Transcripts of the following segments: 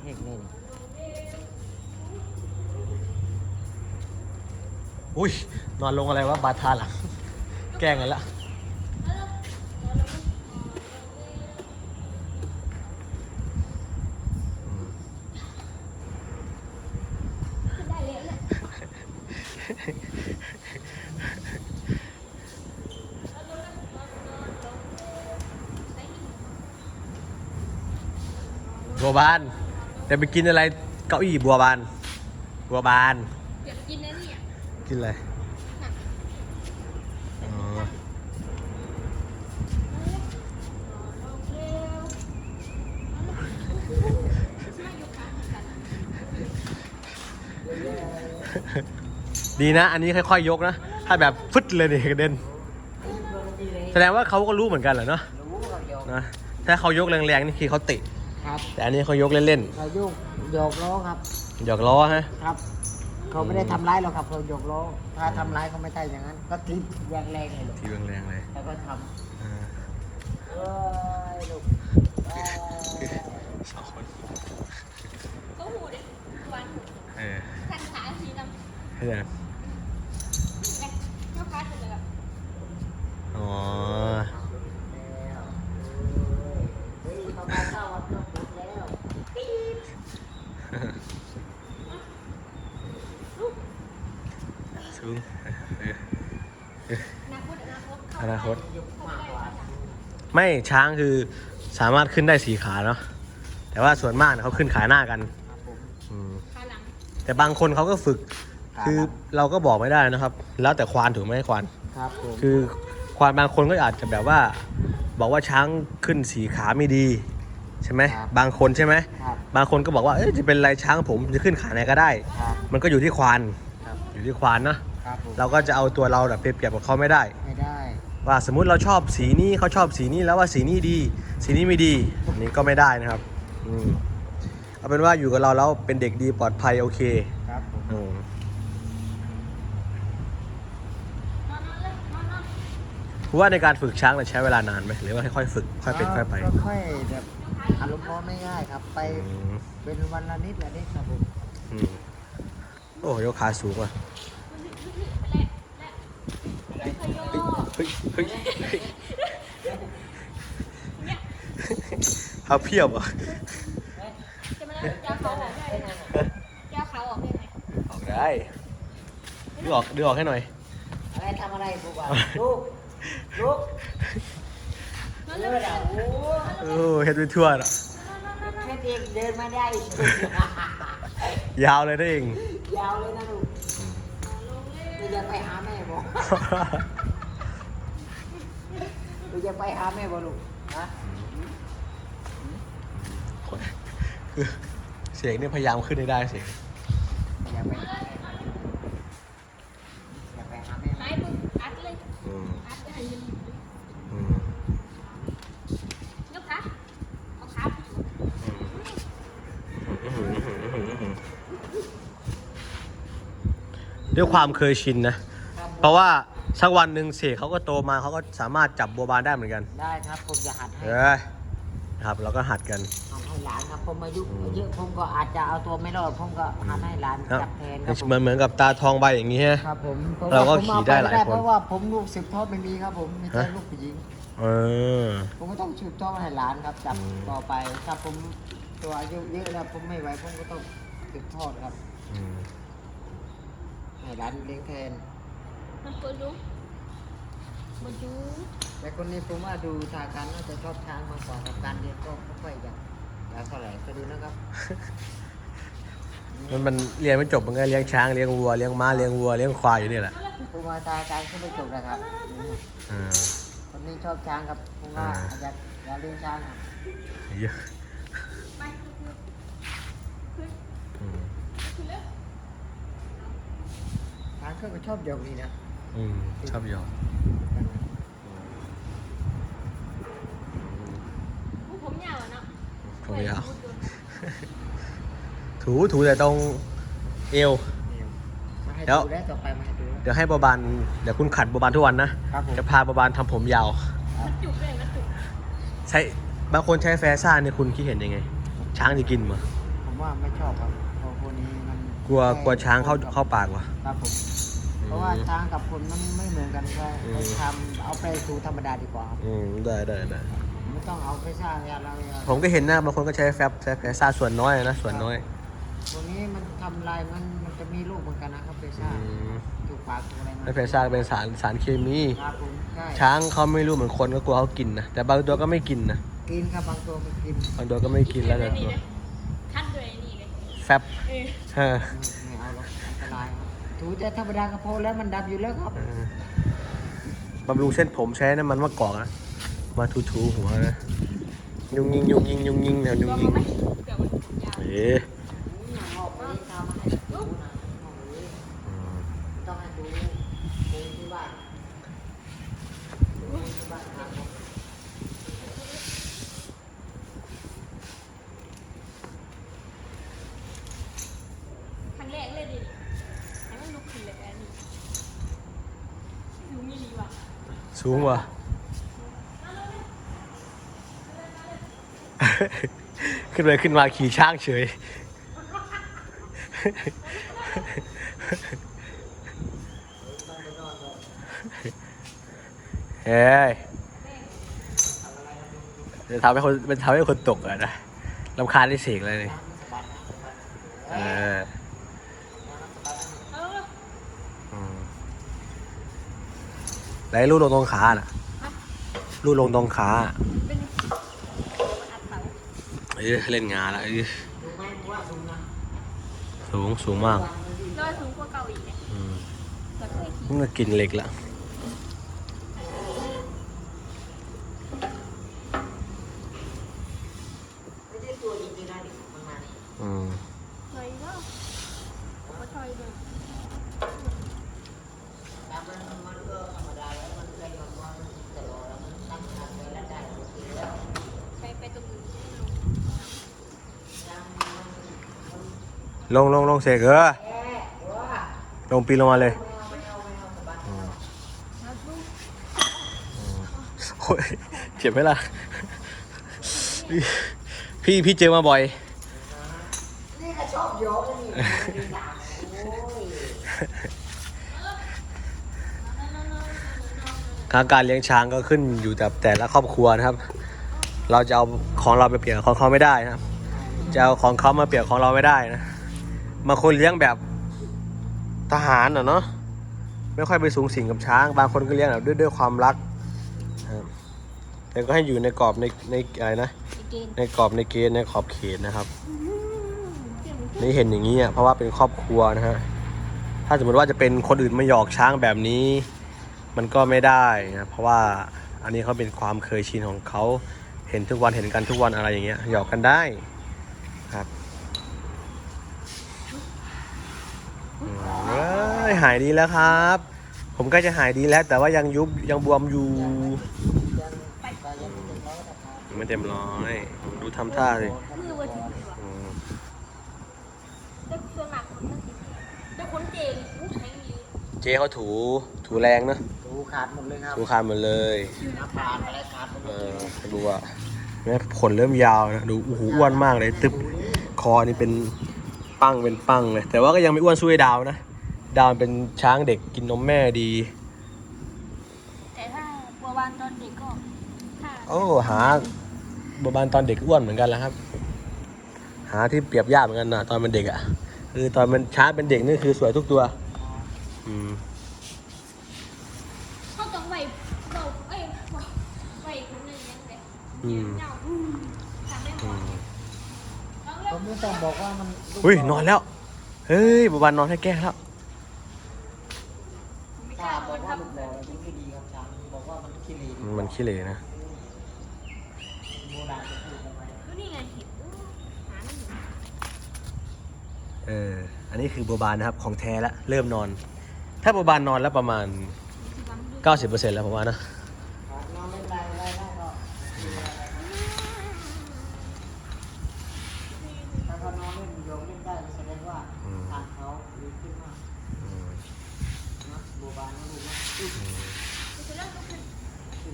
แห้งนี่นี่อุ้ยนอนลงอะไรวะบาทาหลัง แกล้งกันละได้เลยเนี่ยบัวบาน จะไปกินอะไรเก้าอี้บัวบาน บัวบาน เดี๋ยวกินนะเนี่ยกินอะไรอ๋อดีนะ อันนี้ค่อยๆยกนะ ถ้าแบบฟึดเลยนี่กระเด็น แสดงว่าเขาก็รู้เหมือนกันแหละเนาะรู้เขาโยกนะถ้าเขายกแรงๆนี่คือเขาเตะ ครับแต่อันนี้เขายกเล่นเขาโยกโยกล้อครับ ๆหยอกล้อฮะ ครับ เขาไม่ได้ทำร้ายเราครับเขาโยกล้อถ้าทำร้ายเขาไม่ใช่อย่างนั้น ก็ทิปแรงแรงๆเลยลูกทีแรงๆเลยแล้วก็ทอ่าำเอ้ยลูกเอ้ย สองคน เขาหูเด็กหวานหู เออ คันขาสีดำ ให้เดิน เนี่ยเจ้าค้าเป็นเลยแบบ อ๋อ เฮ้ยเขามาเข้าวัดก็ปุ๊บแล้วปี๊ด สูงเอออนาคตอนาคตเข้าอนาคตยุคมากกว่าไม่ช้างคือสามารถขึ้นได้สี่ขาเนาะแต่ว่าส่วนมากเนี่ยเขาขึ้นขาหน้ากันครับผมอืมขาหลังแต่บางคนเขาก็ฝึก คือเราก็บอกไม่ได้นะครับ แล้วแต่ควานถูกไหมควานครับผมคือควานบางคนก็อาจจะแบบว่า บอกว่าช้างขึ้นสีขาไม่ดี ใช่ไหมบางคนใช่ไหมครับบางคนก็บอกว่าเอ๊ะจะเป็นไรช้างผมจะขึ้นขาไหนก็ได้ครับมันก็อยู่ที่ควานครับอยู่ที่ควานเนาะครับผม เราก็จะเอาตัวเราแบบเปรียบกับเขาไม่ได้ ไม่ได้ ว่าสมมุติเราชอบสีนี้เขาชอบสีนี้แล้วว่าสีนี้ดี สีนี้ไม่ดีอันนี้ก็ไม่ได้นะครับอืมเอาเป็นว่าอยู่กับเราแล้วเป็นเด็กดีปลอดภัยโอเคครับผมอืมนอนนอนเลยนอนนอนคุณว่าในการฝึกช้างเนี่ยใช้เวลานานไหมหรือว่าค่อยๆฝึกค่อยเป็นค่อยไปก็ค่อยแบบอารมณ์พอไม่ง่ายครับ ไปอืมเป็นวันละนิดละนิดครับผมอืมโอ้ยกขาสูงว่ะ และและขยโยเฮ้ยเฮ้ยเฮ้ยเขาเพียบอะจะมาแล้วจะเอาเขาออกได้ไหมจะเอาเขาออกได้ไหมออกได้ดึงออกดึงออกให้หน่อยอะไรทำอะไรกูบ่าลูกลูกนอนเอเลอยล่ะโอ้โอ้เฮ็ดไปทั่วน่ะแค่เด็กเดินมาได้ ยาวเลยได้เอง ยาวเลยนะลูกกูจะไปหาแม่บอก กูจะไปหาแม่บอกลูกฮะคือเสียงเนี่ยพยายามขึ้นให้ได้เสียงอย่าไปอย่าไปหาแม่ไม้ปุ๊บอัดเลยอืมอัดได้ยินอืมยกขาเอาขาด้วยความเคยชินนะ เพราะว่า สักวันหนึ่งเสกเขาก็โตมาเขาก็สามารถจับบัวบานได้เหมือนกัน ได้ครับผมจะหัดให้เอ้ยนะครับเราก็หัดกัน หัดให้หลานครับผมอายุเยอะผมก็อาจจะเอาตัวไม่รอดผมก็หัดให้หลานครับ จับแทนครับผมเหมือนเหมือนกับตาทองใบอย่างนี้ฮะ ครับผมพะเราก็ว่ผมขี่ได้หลายม่คน เพราะว่าผมลูกสืบทอดไม่มีครับผมมีแต่ฮะลูกผู้หญิง เออ ผมก็ต้องสืบทอดให้หลานครับจับอืม ต่อไปถ้าผมตัวอายุเยอะแล้วผมไม่ไหวผมก็ต้องสืบทอดครับอืมให้หลานเลี้ยงแทน มันเปิดดูมาดูแต่คนนี้ผมว่าดูทางการน่าจะชอบช้างมากกว่าครับการเรียนก็ไม่ค่อยอยากอยากเท่าไหร่ก็ดูนะครับ มันมันเรียนไม่จบมันก็เลี้ยงช้างเลี้ยงวัวเลี้ยงม้าเลี้ยงวัวเลี้ยงควายอยู่นี่แหละผมว่าทางการเขาไม่จบนะครับอืมอ่าคนนี้ชอบช้างครับผมว่าอ่าอยากอยากเลี้ยงช้างครับเยอะไปอืมขึ้นเร็วช้างเขาก็ชอบหยอกนี่นะ อืมชอบยอมผู้ผมยาวอะเนาะผมยาวถูถูแต่ตรงเอวมาให้เดี๋ยวดูแล้วต่อไปมาให้ดูเดี๋ยวให้บาบานเดี๋ยวคุณขัดบาบานทุกวันนะครับผม จะพาบาบานทำผมยาว มันจุกเลยมันจุกใช้บางคนใช้แฟซ่าเนี่ยคุณคิดเห็นยังไง ช้างจะกินมั้ยผมว่าไม่ชอบครับเพราะพวกนี้มันกลัวกลัวช้างเข้าเข้าปากวะครับผมเพ ราะว่าช้างกับคนมันไม่เหมือนกันก็ไปทำเอาไปสู่ธรรมดาดีกว่าครับอืมได้ได้ได้ไม่ต้องเอาไปสร้างยาเรายาผมก็เห็นนะบางคนก็ใช้แฟบใช้แฟซ่าส่วนน้อยนะส่วนน้อยพวกนี้มันทำลายมันมันจะมีลูกเหมือนกันนะครับไปสอืร้างมถูกปากถูกอะไรแล้วแฟซ่าเป็นสารสารเคมีครับผมใช่ช้างเขาไม่รู้เหมือนคนก็กลัวเขากินนะแต่บางตัวก็ไม่กินนะกินครับบางตัวไม่กินบางตัวก็ไม่กินแล้วแต่ตัวคัดด้วยนี่เลยแฟบเออเออไม่เอาหรอกอันตรายครับ ถูแต่ธรรมดาก็พอแล้วมันดับอยู่แล้วครับเออบำรุงเส้นผมใช้น้ำมันมะกอกนะมาทูๆหัวนะยุงยิงยุงยิงยุงยิงแนวยุงลองยิงเอาไหมเดี๋ยวมันยาวเอ๊ะออกไปทำให้ดูนะต้องให้ดูดูที่บ้านดูที่บ้านครับผมครั้งแรกเลยดิ สูงว่ะ ขึ้นไปขึ้นมาขี่ช้างเฉย เฮ้ยจะทำให้คนมันทำให้คนตกอะนะลำคาญที่เสกเลยนี่เออ ไหนลูกลงตรงขาน่ะลูกลงตรงขาเป็นมันอัดเสาเอ้ยเล่นงานละเอ้ยดูไหมว่าดูนะสูงสูงมากน้อยสูงกว่าเก่าอีกเนี่ยอืมเราเคยขี่มันก็กินเหล็กละไม่ใช่ตัวจริงๆนะนี่มันมานี่อืมเคยก็ก็ชอยด้วยแต่มันมันก็ธรรมดาแล้วมันเคยมาว่ามันตลอดแล้วมันตั้งทางไปแล้วได้โอเคแล้วไปไปตรงอื่นยังมันมัน ลงลงลงเสกเออแย่ว่าลงปีนลงมาเลยไม่เอาไม่เอาไม่เอาสบายอืมแล้วลูกโอ้ยเจ็บไหมล่ะ พี่พี่เจอมาบ่อยนี่ก็ชอบโยกนี่ นดีด่าโอ้ยการเลี้ยงช้างก็ขึ้นอยู่กับแต่ละครอบครัวนะครับ เราจะเอาของเราไปเปลี่ยนของเขาไม่ได้นะครับ จะเอาของเขามาเปลี่ยนของเราไม่ได้นะบางคนเลี้ยงแบบทหารเนาะไม่ค่อยไปสูงสิงกับช้าง บางคนก็เลี้ยงแบบด้วยด้วยความรักนะแต่ก็ให้อยู่ในกรอบในในอะไรนะในกรอบในเกณฑ์ในขอบเขตนะครับนี่เห็นอย่างนี้อะเพราะว่าเป็นครอบครัวนะฮะถ้าสมมติว่าจะเป็นคนอื่นมาหยอกช้างแบบนี้ มันก็ไม่ได้นะเพราะว่าอันนี้เขาเป็นความเคยชินของเขาเห็นทุกวันเห็นกันทุกวันอะไรอย่างเงี้ยหยอกกันได้ครับอืมเอ้ยหายดีแล้วครับ ผมก็จะหายดีแล้ว แต่ว่ายังยุบยังบวมอยู่ยังไปยังไม่ถึงร้อยนะครับยังไม่เต็มร้อยดูทำท่าสิมือว่าถึงเลยว่ะอืมแต่ส่วนหนักคนมันสิแต่คนเจนผู้แข็งอยู่เจ๊เขาถูถูแรงเนอะดู ขาดหมดเลยครับถูคานหมดเลยน้ำตาลอะไรขาดหมดเอเลยอดูอะแม่ขนเริ่มยาวนะดูโอ้โหอ้วนมากเลย ตึบคอนี่เป็นปั้งเป็นปั้งเลย แต่ว่าก็ยังไม่อ้วนสู้ไอ้ดาวนะ ดาวมันเป็นช้างเด็กกินนมแม่ดี แต่ถ้าบัวบานตอนเด็กก็ถ้าโอ้หาบาบานตอนเด็กอ้วนเหมือนกันแล้วครับ หาที่เปรียบยากเหมือนกันนะตอนเป็นเด็กอะคือตอนมันช้าเป็นเด็กนี่คือสวยทุกตัว อืม เขาต้องไหวเราเอ้ยไหวคนหนึ่งยังไง อืมเน่าอืมทำได้หมอืดมต้องเลืผอกมไม่ต้องบอกว่ามันลูกอุ้ยนอนแล้ว เฮ้ยบาบานนอนให้แก้แล้วไม่กถ้าล้าบคอกนว่าทำลูกบอกมันไม่ดีครับช้างบอกว่ามันขี้เหร่มันขี้เหร่นะโบราณจะพูดทำไมก็นี่ไงเห็นอู้หาไม่เห็นเอออันนี้คือบัวบานนะครับของแท้แล้วเริ่มนอน ถ้าบัวบานนอนแล้วประมาณคือบังดู90%แล้วผมว่านะ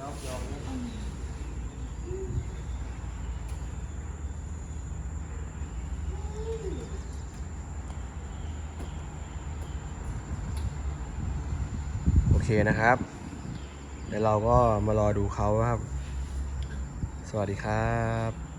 โอเคนะครับ เดี๋ยวเราก็มารอดูเขาครับ สวัสดีครับ